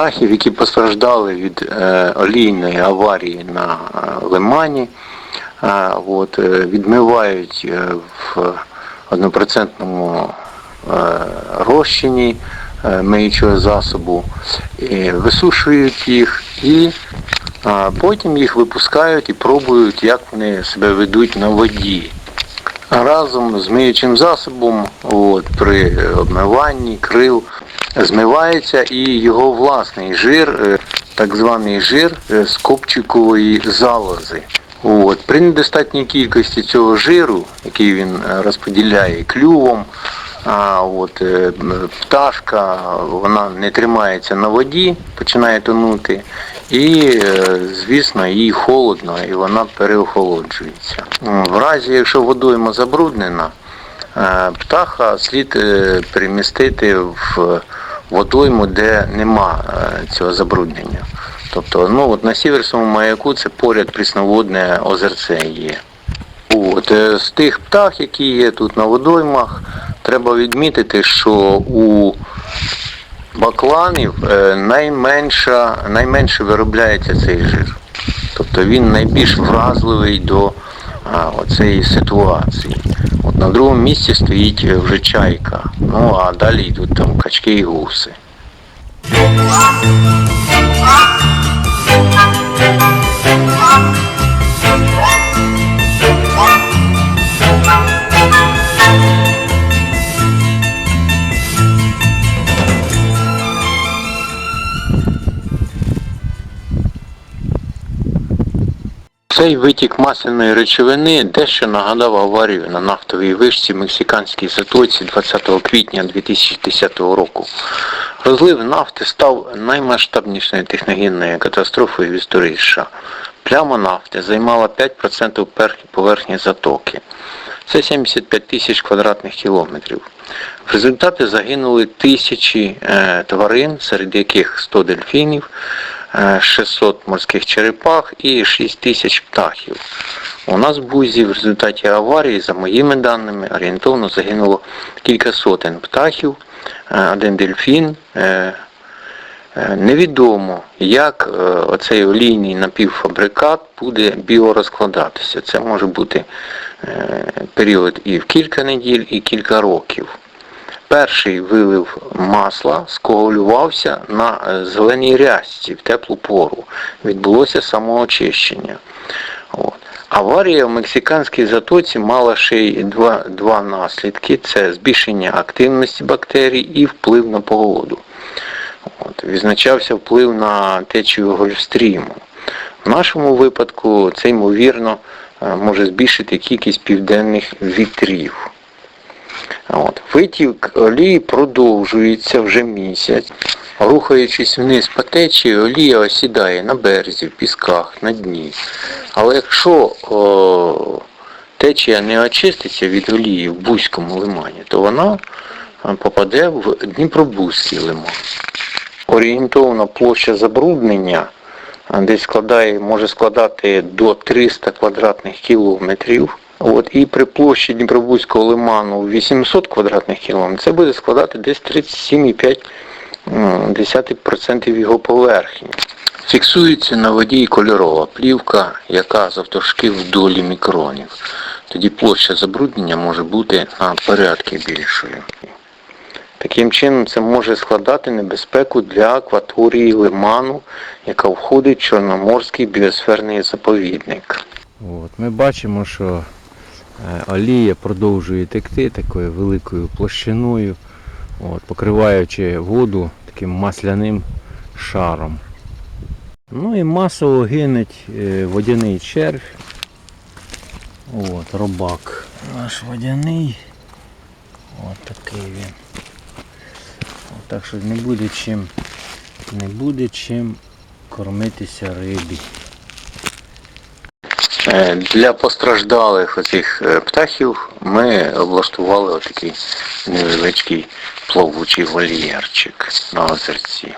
птахів, які постраждали від е, олійної аварії на е, лимані, е, от, е, відмивають е, в однопроцентному е, розчині е, миючого засобу, і висушують їх і е, потім їх випускають і пробують, як вони себе ведуть на воді. Разом з миючим засобом от, при обмиванні крил змивається і його власний жир, е, так званий жир е, з копчикової залози. От. При недостатній кількості цього жиру, який він е, розподіляє клювом, а от пташка вона не тримається на воді, починає тонути, і, е, звісно, їй холодно і вона переохолоджується. В разі, якщо водойма забруднена, е, птаха слід е, перемістити в водойму, де нема цього забруднення. Тобто, ну от на Сіверському маяку це поряд прісноводне озерце є. От, з тих птах, які є тут на водоймах, треба відмітити, що у бакланів е, найменша, найменше виробляється цей жир. Тобто він найбільш вразливий до цієї ситуації. От на другому місці стоїть е, вже чайка. Ну а далі йдуть там качки і гуси. Цей витік масляної речовини дещо нагадав аварію на нафтовій вишці Мексиканській затоці 20 квітня 2010 року. Розлив нафти став наймасштабнішою техногенною катастрофою в історії США. Пляма нафти займала 5% поверхні затоки. Це 75 тисяч квадратних кілометрів. В результаті загинули тисячі е, тварин, серед яких 100 дельфінів, 600 морських черепах і 6 тисяч птахів. У нас в Бузі в результаті аварії, за моїми даними, орієнтовно загинуло кілька сотень птахів, е, один дельфін. е, Е, Невідомо, як е, оцей олійний напівфабрикат буде біорозкладатися. Це може бути е, період і в кілька неділь, і кілька років. Перший вилив масла скоагулювався на е, зеленій рязці в теплу пору. Відбулося самоочищення. От. Аварія в мексиканській затоці мала ще й два, два наслідки: це збільшення активності бактерій і вплив на погоду. От, відзначався вплив на течію гольфстріму. В нашому випадку це ймовірно е, може збільшити кількість південних вітрів. От. Витік олії продовжується вже місяць. Рухаючись вниз по течії, олія осідає на березі, в пісках, на дні. Але якщо о, течія не очиститься від олії в Бузькому лимані, то вона е, попаде в Дніпробузький лиман орієнтовна площа забруднення десь складає, може складати до 300 квадратних кілометрів. От, і при площі Дніпробузького лиману 800 квадратних кілометрів це буде складати десь 37,5% його поверхні. Фіксується на воді кольорова плівка, яка завтовшки в долі мікронів. Тоді площа забруднення може бути на порядки більшою. Таким чином це може складати небезпеку для акваторії лиману, яка входить в Чорноморський біосферний заповідник. От, ми бачимо, що олія продовжує текти такою великою площиною, от, покриваючи воду таким масляним шаром. Ну і масово гинеть е, водяний червь. От, робак. Наш водяний. От такий він. От, так що не буде чим, не буде чим кормитися рибі. Е, Для постраждалих оцих е, птахів ми облаштували отакий невеличкий плавучий вольєрчик на озерці.